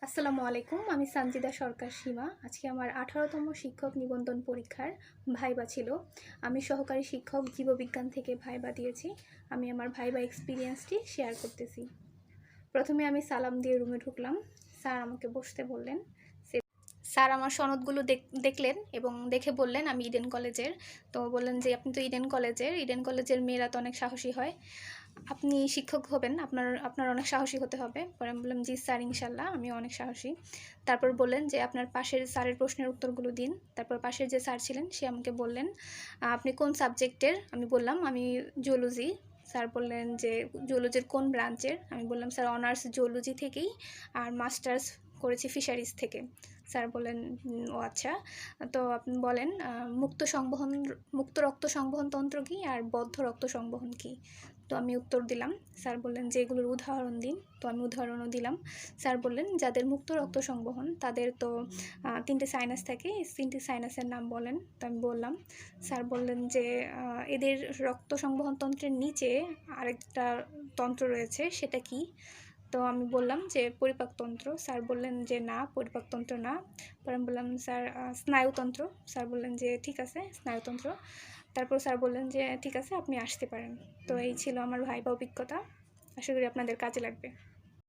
আসসালামু আলাইকুম, আমি সানজিদা সরকার সীমা। আজকে আমার আঠারোতম শিক্ষক নিবন্ধন পরীক্ষার ভাইবা ছিল। আমি সহকারী শিক্ষক জীববিজ্ঞান থেকে ভাইবা দিয়েছি। আমি আমার ভাইবা এক্সপিরিয়েন্সটি শেয়ার করতেছি। প্রথমে আমি সালাম দিয়ে রুমে ঢুকলাম। স্যার আমাকে বসতে বললেন। সে- স্যার আমার সনদগুলো দেখ- দেখলেন এবং দেখে বললেন আমি ইডেন কলেজের। তো বললেন যে, আপনি তো ইডেন কলেজের। ইডেন কলেজের মেয়েরা তো অনেক সাহসী হয়। আপনি শিক্ষক হবেন। আপনার আপনার অনেক সাহসী হতে হবে। পরে আমি বললাম, জি স্যার, ইনশাল্লাহ আমি অনেক সাহসী। তারপর বললেন যে, আপনার পাশের স্যারের প্রশ্নের উত্তরগুলো দিন। তারপর পাশের যে স্যার ছিলেন, সে আমাকে বললেন, আপনি কোন সাবজেক্টের? আমি বললাম, আমি জুওলজি। স্যার বললেন যে জুলজির কোন ব্রাঞ্চের? আমি বললাম, স্যার, অনার্স জুলজি থেকেই আর মাস্টার্স করেছি ফিশারিজ থেকে। স্যার বলেন ও আচ্ছা। তো আপনি বলেন মুক্ত সংবহন, মুক্ত রক্ত সংবহন তন্ত্র কী আর বদ্ধ রক্ত সংবহন কী? তো আমি উত্তর দিলাম। স্যার বললেন যে এগুলোর উদাহরণ দিন। তো আমি উদাহরণও দিলাম। স্যার বললেন যাদের মুক্ত রক্ত সংবহন, তাদের তো তিনটে সাইনাস থাকে। তিনটে সাইনাসের নাম বলেন। তো আমি বললাম, স্যার বললেন যে এদের রক্ত সংবহন তন্ত্রের নিচে আরেকটা তন্ত্র রয়েছে, সেটা কি? তো আমি বললাম যে পরিপাকতন্ত্র স্যার বললেন যে, না পরিপাকতন্ত্র না। পরে আমি বললাম, স্যার স্নায়ুতন্ত্র স্যার বললেন যে, ঠিক আছে স্নায়ুতন্ত্র তারপর স্যার বললেন যে, ঠিক আছে, আপনি আসতে পারেন। তো এই ছিল আমার ভাইবা অভিজ্ঞতা। আশা করি আপনাদের কাজে লাগবে।